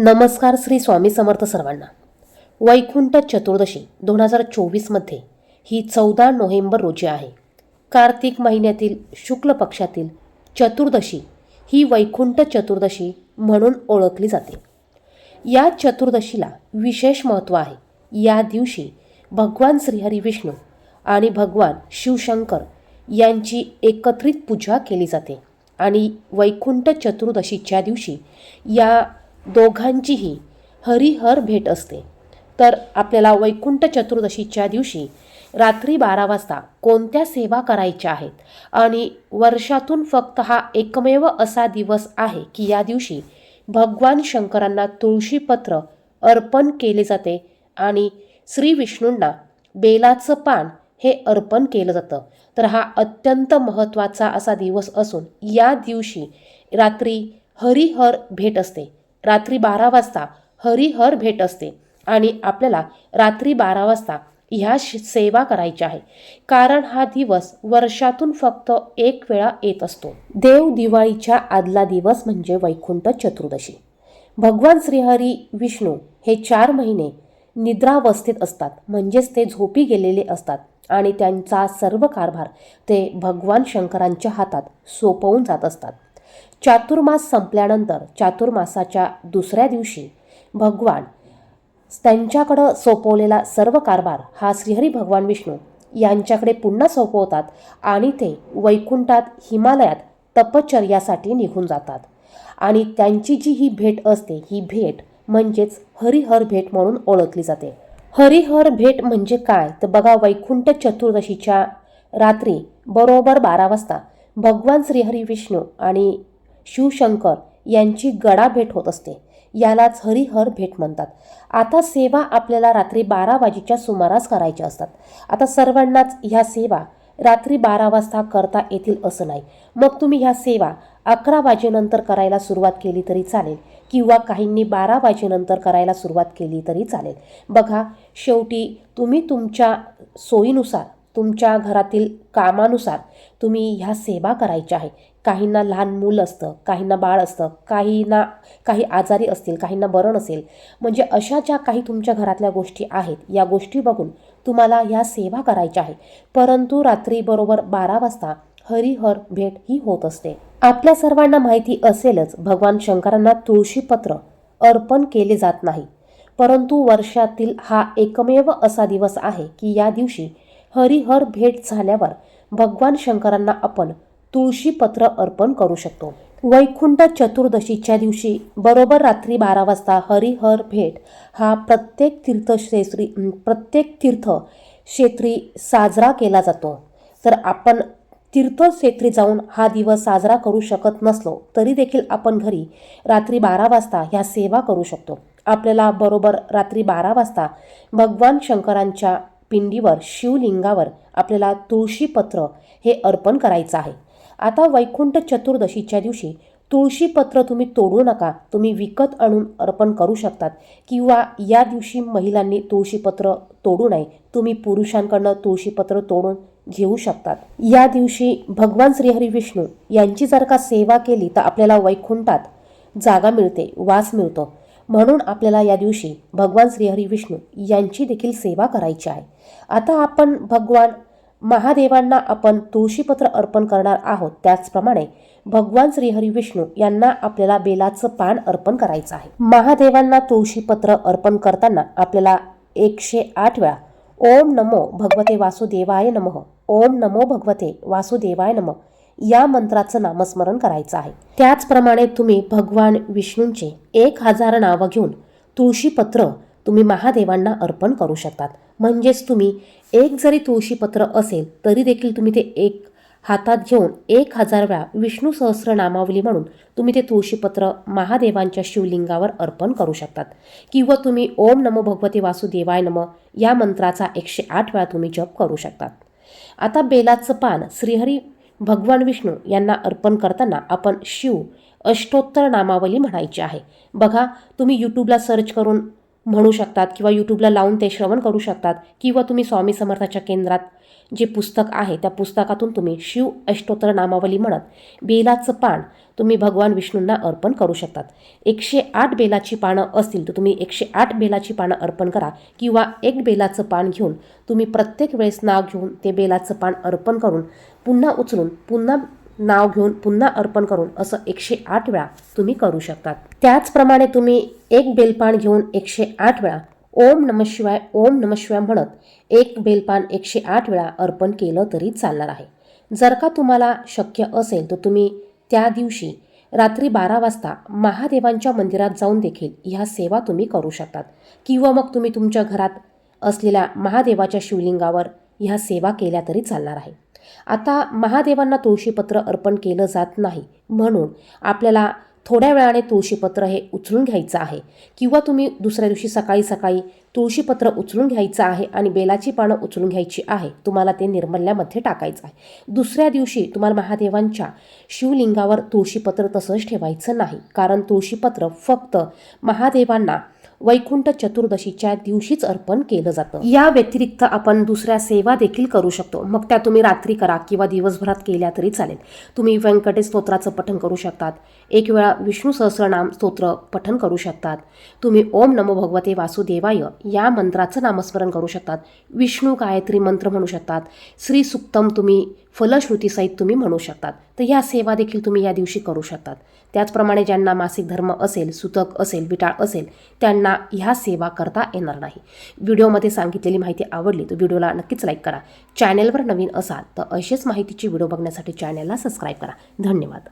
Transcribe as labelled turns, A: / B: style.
A: नमस्कार श्री स्वामी समर्थ सर्वांना. वैकुंठ चतुर्दशी दोन हजार चोवीसमध्ये ही चौदा नोव्हेंबर रोजी आहे. कार्तिक महिन्यातील शुक्ल पक्षातील चतुर्दशी ही वैकुंठ चतुर्दशी म्हणून ओळखली जाते. या चतुर्दशीला विशेष महत्त्व आहे. या दिवशी भगवान श्रीहरी विष्णू आणि भगवान शिवशंकर यांची एकत्रित पूजा केली जाते आणि वैकुंठ चतुर्दशीच्या दिवशी या दोघांचीही हरिहर भेट असते. तर आपल्याला वैकुंठ चतुर्दशीच्या दिवशी रात्री बारा वाजता कोणत्या सेवा करायच्या आहेत? आणि वर्षातून फक्त हा एकमेव असा दिवस आहे की या दिवशी भगवान शंकरांना तुळशीपत्र अर्पण केले जाते आणि श्री विष्णूंना बेलाचं पान हे अर्पण केलं जातं. तर हा अत्यंत महत्त्वाचा असा दिवस असून या दिवशी रात्री हरिहर भेट असते. रात्री बारा वाजता हरिहर भेट असते आणि आपल्याला रात्री बारा वाजता ह्या सेवा करायची आहे. कारण हा दिवस वर्षातून फक्त एक वेळा येत असतो. देव दिवाळीच्या आदला दिवस म्हणजे वैकुंठ चतुर्दशी. भगवान श्रीहरी विष्णू हे चार महिने निद्रावस्थेत असतात. म्हणजेच ते झोपी गेलेले असतात आणि त्यांचा सर्व कारभार ते भगवान शंकरांच्या हातात सोपवून जात असतात. चातुर्मास संपल्यानंतर चातुर्मासाच्या दुसऱ्या दिवशी भगवान त्यांच्याकडं सोपवलेला सर्व कारभार हा श्रीहरी भगवान विष्णू यांच्याकडे पुन्हा सोपवतात आणि ते वैकुंठात हिमालयात तपश्चर्यासाठी निघून जातात. आणि त्यांची जी ही भेट असते ही भेट म्हणजेच हरिहर भेट म्हणून ओळखली जाते. हरिहर भेट म्हणजे काय? तर बघा वैकुंठ चतुर्दशीच्या रात्री बरोबर बारा वाजता भगवान श्रीहरी विष्णू आणि शिवशंकर यांची गडा भेट होत असते. यालाच हरिहर भेट म्हणतात. आता सेवा आपल्याला रात्री बारा वाजेच्या सुमारास करायच्या असतात. आता सर्वांनाच ह्या सेवा रात्री बारा वाजता करता येतील असं नाही. मग तुम्ही ह्या सेवा अकरा वाजेनंतर करायला सुरुवात केली तरी चालेल किंवा काहींनी बारा वाजेनंतर करायला सुरुवात केली तरी चालेल. बघा शेवटी तुम्ही तुमच्या सोयीनुसार तुमच्या घरातील कामानुसार तुम्ही ह्या सेवा करायच्या आहे. काहींना लहान मूल असतं काहींना बाळ असतं काहींना काही आजारी असतील काहींना बरं नसेल. म्हणजे अशा ज्या काही तुमच्या घरातल्या गोष्टी आहेत या गोष्टी बघून तुम्हाला ह्या सेवा करायच्या आहे. परंतु रात्री बरोबर बारा वाजता हरिहर भेट ही होत असते. आपल्या सर्वांना माहिती असेलच भगवान शंकरांना तुळशीपत्र अर्पण केले जात नाही. परंतु वर्षातील हा एकमेव असा दिवस आहे की या दिवशी हरिहर भेट झाल्यावर भगवान शंकरांना आपण तुळशीपत्र अर्पण करू शकतो. वैकुंठ चतुर्दशीच्या दिवशी बरोबर रात्री बारा वाजता हरिहर भेट हा प्रत्येक तीर्थक्षेत्री प्रत्येक तीर्थ क्षेत्री साजरा केला जातो. तर आपण तीर्थक्षेत्री जाऊन हा दिवस साजरा करू शकत नसलो तरी देखील आपण घरी रात्री बारा वाजता ह्या सेवा करू शकतो. आपल्याला बरोबर रात्री बारा वाजता भगवान शंकरांच्या पिंडीवर शिवलिंगावर आपल्याला तुळशीपत्र हे अर्पण करायचं आहे. आता वैकुंठ चतुर्दशीच्या दिवशी तुळशीपत्र तुम्ही तोडू नका. तुम्ही विकत आणून अर्पण करू शकतात. किंवा या दिवशी महिलांनी तुळशीपत्र तोडू नये. तुम्ही पुरुषांकडनं तुळशीपत्र तोडून घेऊ शकतात. या दिवशी भगवान श्रीहरी विष्णू यांची जर का सेवा केली तर आपल्याला वैकुंठात जागा मिळते वास मिळतो. म्हणून आपल्याला या दिवशी भगवान श्रीहरी विष्णू यांची देखील सेवा करायची आहे. आता आपण भगवान महादेवांना आपण तुळशीपत्र अर्पण करणार आहोत. त्याचप्रमाणे भगवान श्रीहरी विष्णू यांना आपल्याला बेलाचं पान अर्पण करायचं आहे. महादेवांना तुळशीपत्र अर्पण करताना आपल्याला एकशे आठ वेळा ओम नमो भगवते वासुदेवाय नमः ओम नमो भगवते वासुदेवाय नमः या मंत्राचं नामस्मरण करायचं आहे. त्याचप्रमाणे तुम्ही भगवान विष्णूंचे एक हजार नावं घेऊन तुळशीपत्र तुम्ही महादेवांना अर्पण करू शकतात. म्हणजेच तुम्ही एक जरी तुळशीपत्र असेल तरी देखील तुम्ही ते एक हातात घेऊन एक हजार वेळा विष्णू सहस्र नामावली म्हणून तुम्ही ते तुळशीपत्र महादेवांच्या शिवलिंगावर अर्पण करू शकतात. किंवा तुम्ही ओम नमो भगवते वासुदेवाय नम या मंत्राचा एकशे आठ वेळा तुम्ही जप करू शकतात. आता बेलाचं पान श्रीहरी भगवान विष्णू यांना अर्पण करताना आपण शिव अष्टोत्तर नामावली म्हणायची आहे. बघा तुम्ही यूट्यूबला सर्च करून म्हणू शकतात किंवा यूट्यूबला लावून ते श्रवण करू शकतात किंवा तुम्ही स्वामी समर्थाच्या केंद्रात जे पुस्तक आहे त्या पुस्तकातून तुम्ही शिव अष्टोत्तर नामावली म्हणत बेलाचं पान तुम्ही भगवान विष्णूंना अर्पण करू शकतात. एकशे आठ बेलाची पानं असतील तर तुम्ही एकशे आठ बेलाची पानं अर्पण करा किंवा एक बेलाचं पान घेऊन तुम्ही प्रत्येक वेळेस नाव घेऊन ते बेलाचं पान अर्पण करून पुन्हा उचलून पुन्हा नाव घेऊन पुन्हा अर्पण करून असं एकशे आठ वेळा तुम्ही करू शकतात. त्याचप्रमाणे तुम्ही एक बेलपान घेऊन एकशे आठ वेळा ओम नम शिवाय ओम नम शिवाय म्हणत एक बेलपान एकशे आठ वेळा अर्पण केलं तरी चालणार आहे. जर का तुम्हाला शक्य असेल तर तुम्ही त्या दिवशी रात्री बारा वाजता महादेवांच्या मंदिरात जाऊन देखील ह्या सेवा तुम्ही करू शकतात. किंवा मग तुम्ही तुमच्या घरात असलेल्या महादेवाच्या शिवलिंगावर ह्या सेवा केल्या तरी चालणार आहे. आता महादेवांना तुळशीपत्र अर्पण केलं जात नाही. म्हणून आपल्याला थोड्या वेळाने तुळशीपत्र हे उचलून घ्यायचं आहे. किंवा तुम्ही दुसऱ्या दिवशी सकाळी सकाळी तुळशीपत्र उचलून घ्यायचं आहे आणि बेलाची पानं उचलून घ्यायची आहे. तुम्हाला ते निर्मल्यामध्ये टाकायचं आहे. दुसऱ्या दिवशी तुम्हाला महादेवांच्या शिवलिंगावर तुळशीपत्र तसंच ठेवायचं नाही. कारण तुळशीपत्र फक्त महादेवांना वैकुंठ चतुर्दशीच्या दिवशीच अर्पण केलं जातं. या व्यतिरिक्त आपण दुसऱ्या सेवा देखील करू शकतो. मग त्या तुम्ही रात्री करा किंवा दिवसभरात केल्या तरी चालेल. तुम्ही व्यंकटेश स्तोत्राचं पठण करू शकतात. एक वेळा विष्णू सहस्रनाम स्तोत्र पठण करू शकतात. तुम्ही ओम नमो भगवते वासुदेवाय या मंत्राचं नामस्मरण करू शकतात. विष्णू गायत्री मंत्र म्हणू शकतात. श्री सुक्तम तुम्ही फलश्रुतीसहित तुम्ही म्हणू शकतात. तर ह्या सेवा देखील तुम्ही या दिवशी करू शकतात. त्याचप्रमाणे ज्यांना मासिक धर्म असेल सुतक असेल विटाळ असेल त्यांना ह्या सेवा करता येणार नाही. व्हिडिओमध्ये सांगितलेली माहिती आवडली तर व्हिडिओला नक्कीच लाईक करा. चॅनेलवर नवीन असाल तर अशीच माहितीची व्हिडिओ बघण्यासाठी चॅनेलला सबस्क्राईब करा. धन्यवाद.